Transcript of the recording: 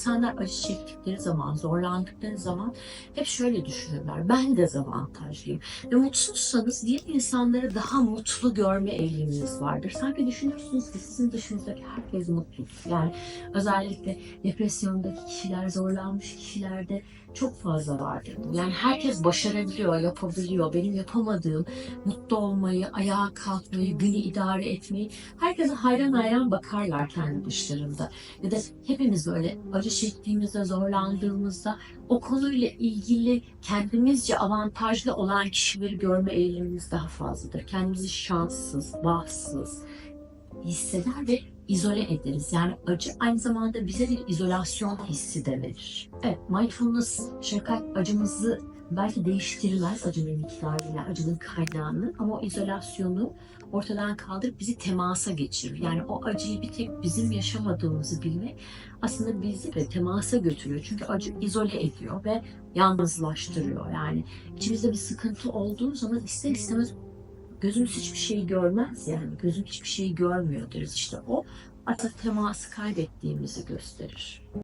İnsanlar acı çektikleri zaman, zorlandıkları zaman hep şöyle düşünürler. Ben dezavantajlıyım. Ve mutsuzsanız diğer insanları daha mutlu görme eğiliminiz vardır. Sanki düşünürsünüz ki sizin dışınızdaki herkes mutlu. Yani özellikle depresyondaki kişiler, zorlanmış kişilerde çok fazla vardır. Yani herkes başarabiliyor, yapabiliyor. Benim yapamadığım mutlu olmayı, ayağa kalkmayı, günü idare etmeyi herkese hayran hayran bakarlar kendi dışlarında. Ya da hepimiz böyle acı çektiğimizde, zorlandığımızda o konuyla ilgili kendimizce avantajlı olan kişileri görme eğilimimiz daha fazladır. Kendimizi şanssız, bahtsız hisseder ve izole ederiz. Yani acı aynı zamanda bize bir izolasyon hissi de verir. Evet, mindfulness, şefkat acımızı belki değiştirmez acının miktarıyla, acının kaynağını ama o izolasyonu ortadan kaldırıp bizi temasa geçirir. Yani o acıyı bir tek bizim yaşamadığımızı bilmek aslında bizi de temasa götürüyor. Çünkü acı izole ediyor ve yalnızlaştırıyor. Yani içimizde bir sıkıntı olduğu zaman ister istemez gözümüz hiçbir şeyi görmez yani. Gözüm hiçbir şeyi görmüyor deriz. İşte o artık teması kaybettiğimizi gösterir.